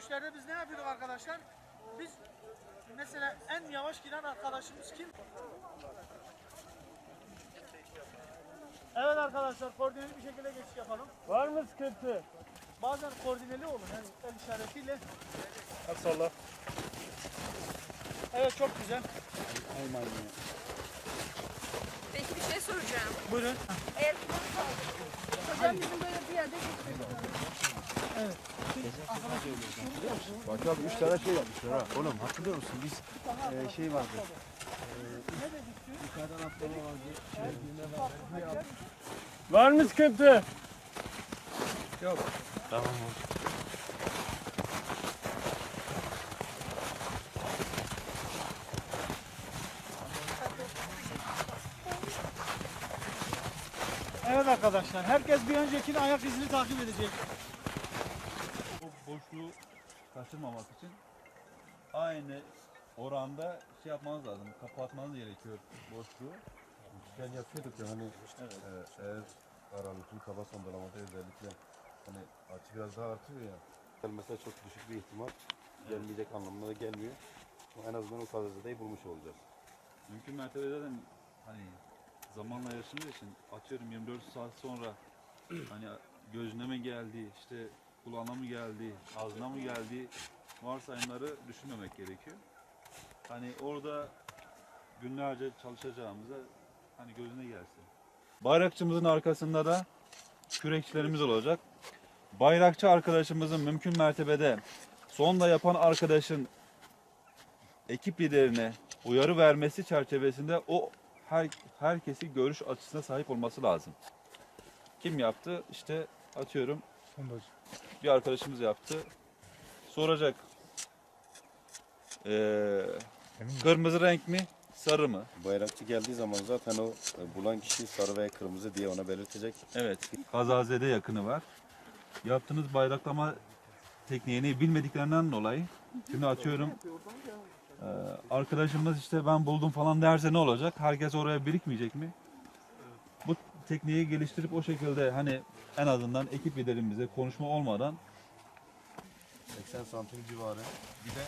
işlerde biz ne yapıyorduk arkadaşlar? Biz mesela en yavaş giden arkadaşımız kim? Evet arkadaşlar koordineli bir şekilde geçiş yapalım. Var mı sıkıntı? Bazen koordineli olun yani el işaretiyle. Hadi salla. Evet çok güzel. Peki bir şey soracağım. Buyurun. Eğer Hocam bizim böyle bir yerde Bak abi üç tane şey yapmışlar ha. Oğlum hatırlıyor musun biz e, şey vardı. Yukarıdan atlama vardı. Şey, vardı. Var mı sıkıntı? Evet arkadaşlar herkes bir öncekinin ayak izini takip edecek. Boşluğu kaçırmamak için aynı oranda şey yapmanız lazım. Kapatmanız gerekiyor boşluğu. Üçgen yapıyorduk ya hani e, eğer aralıklı kaba sondalamada özellikle hani açı biraz daha artıyor ya. Gelmese çok düşük bir ihtimal gelmeyecek anlamına da gelmiyor. Ama en azından o kazazedeyi bulmuş olacağız. Mümkün mertebe zaten hani zamanla yaşandığı için atıyorum 24 saat sonra hani gözüne mi geldi, işte kulağına mı geldi, ağzına mı geldi varsayımları düşünmemek gerekiyor. Hani orada günlerce çalışacağımıza hani gözüne gelsin. Bayrakçımızın arkasında da kürekçilerimiz olacak. Bayrakçı arkadaşımızın mümkün mertebede sonda yapan arkadaşın ekip liderine uyarı vermesi çerçevesinde o her herkesi görüş açısına sahip olması lazım. Kim yaptı? İşte atıyorum bir arkadaşımız yaptı. Soracak. Ee, kırmızı renk mi? Sarı mı? Bayrakçı geldiği zaman zaten o e, bulan kişi sarı veya kırmızı diye ona belirtecek. Evet. Kazazede yakını var. Yaptığınız bayraklama tekniğini bilmediklerinden dolayı şimdi atıyorum e, arkadaşımız işte ben buldum falan derse ne olacak? Herkes oraya birikmeyecek mi? Tekniği geliştirip o şekilde hani en azından ekip liderimize konuşma olmadan 80 santim civarı. Bir de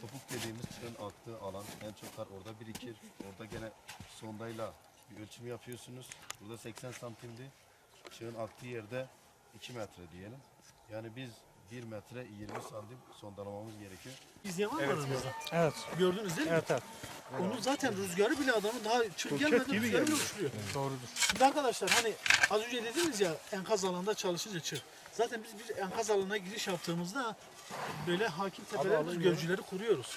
topuk dediğimiz çığın aktığı alan en çok kar orada birikir. Orada gene sondayla bir ölçüm yapıyorsunuz. Burada 80 santimdi. Çığın aktığı yerde 2 metre diyelim. Yani biz 1 metre 20 santim sondalamamız gerekiyor. İzleyen var mı aranızda? Evet. Gördünüz değil mi? Evet evet. Onun zaten rüzgarı bile adamı daha çık gelmeden gibi rüzgarı bile geliyor. uçuruyor. Doğrudur. Şimdi arkadaşlar hani az önce dediniz ya enkaz alanında çalışınca çık. Zaten biz bir enkaz alanına giriş yaptığımızda böyle hakim tepeler biz gözcüleri kuruyoruz.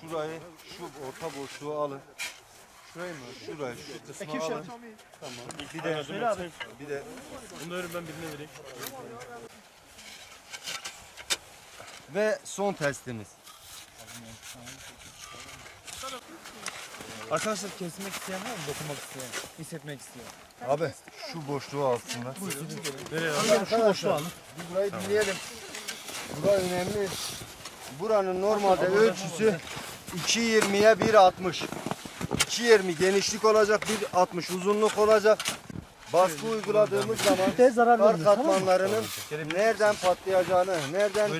Şurayı, şu orta boşluğu alın. Şurayı mı? Şurayı, şu kısmı alın. şart. Bir de. Bir de Bunları ben birine vereyim. Ve son testimiz. Arkadaşlar kesmek isteyen var mı? Dokunmak isteyen, hissetmek isteyen. abi şu boşluğu alsınlar. Şu boşluğu alın. Burayı dinleyelim. Bura önemli. Buranın normalde ölçüsü 2.20'ye 1.60. 2.20 genişlik olacak, 1.60 uzunluk olacak. Baskı uyguladığımız zaman kar katmanlarının nereden patlayacağını, nereden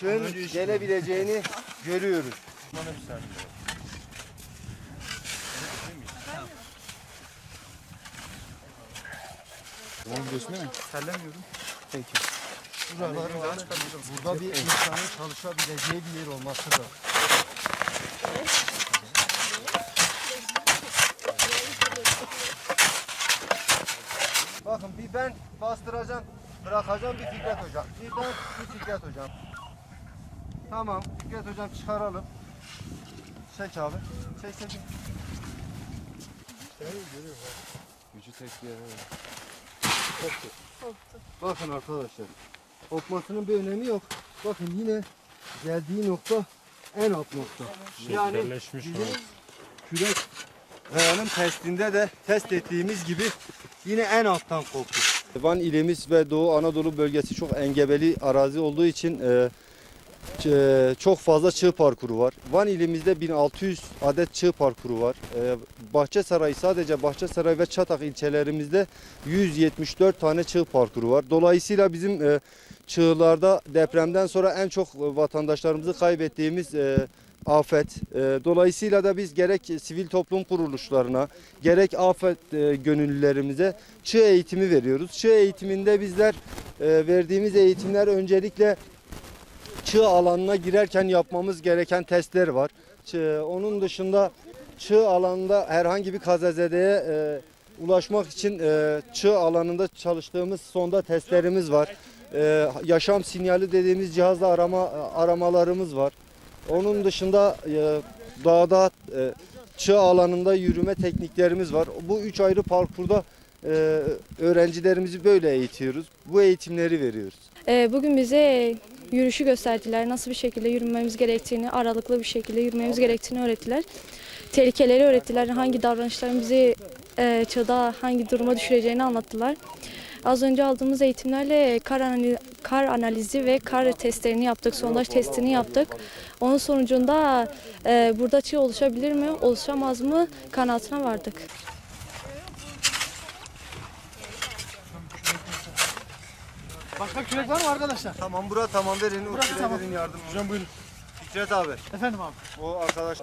çığın gelebileceğini görüyoruz. Burada bir insanın çalışabileceği bir yer olması da. Bakın bir ben bastıracağım, bırakacağım bir Fikret hocam. Bir ben, bir Fikret hocam. Tamam, Fikret hocam çıkaralım. Çek abi. Çek çek. Gücü tek bir yere. Bakın arkadaşlar. Kopmasının bir önemi yok. Bakın yine geldiği nokta en alt nokta. Yani bizim kürek kayanın testinde de test ettiğimiz gibi yine en alttan koptu. Van ilimiz ve Doğu Anadolu bölgesi çok engebeli arazi olduğu için e, çok fazla çığ parkuru var. Van ilimizde 1600 adet çığ parkuru var. Ee, Bahçesaray sadece Bahçesaray ve Çatak ilçelerimizde 174 tane çığ parkuru var. Dolayısıyla bizim e, çığlarda depremden sonra en çok vatandaşlarımızı kaybettiğimiz e, afet. E, dolayısıyla da biz gerek sivil toplum kuruluşlarına gerek afet e, gönüllülerimize çığ eğitimi veriyoruz. Çığ eğitiminde bizler e, verdiğimiz eğitimler öncelikle çığ alanına girerken yapmamız gereken testler var. Çığ- onun dışında çığ alanında herhangi bir kazazedeye e, ulaşmak için e, çığ alanında çalıştığımız sonda testlerimiz var. E, yaşam sinyali dediğimiz cihazla arama aramalarımız var. Onun dışında e, dağda e, çığ alanında yürüme tekniklerimiz var. Bu üç ayrı parkurda e, öğrencilerimizi böyle eğitiyoruz. Bu eğitimleri veriyoruz. Ee, Bugün bize yürüyüşü gösterdiler. Nasıl bir şekilde yürümemiz gerektiğini, aralıklı bir şekilde yürümemiz gerektiğini öğrettiler. Tehlikeleri öğrettiler. Hangi davranışların bizi e, çağda hangi duruma düşüreceğini anlattılar. Az önce aldığımız eğitimlerle kar, anali- kar analizi ve kar testlerini yaptık, sondaj testini yaptık. Onun sonucunda e, burada çığ oluşabilir mi, oluşamaz mı kanaatine vardık. Başka kürek var mı arkadaşlar? Tamam bura tamam verin. Burası Burası tamam. verin yardım. Hocam buyurun. Fikret abi. Efendim abi. O arkadaş.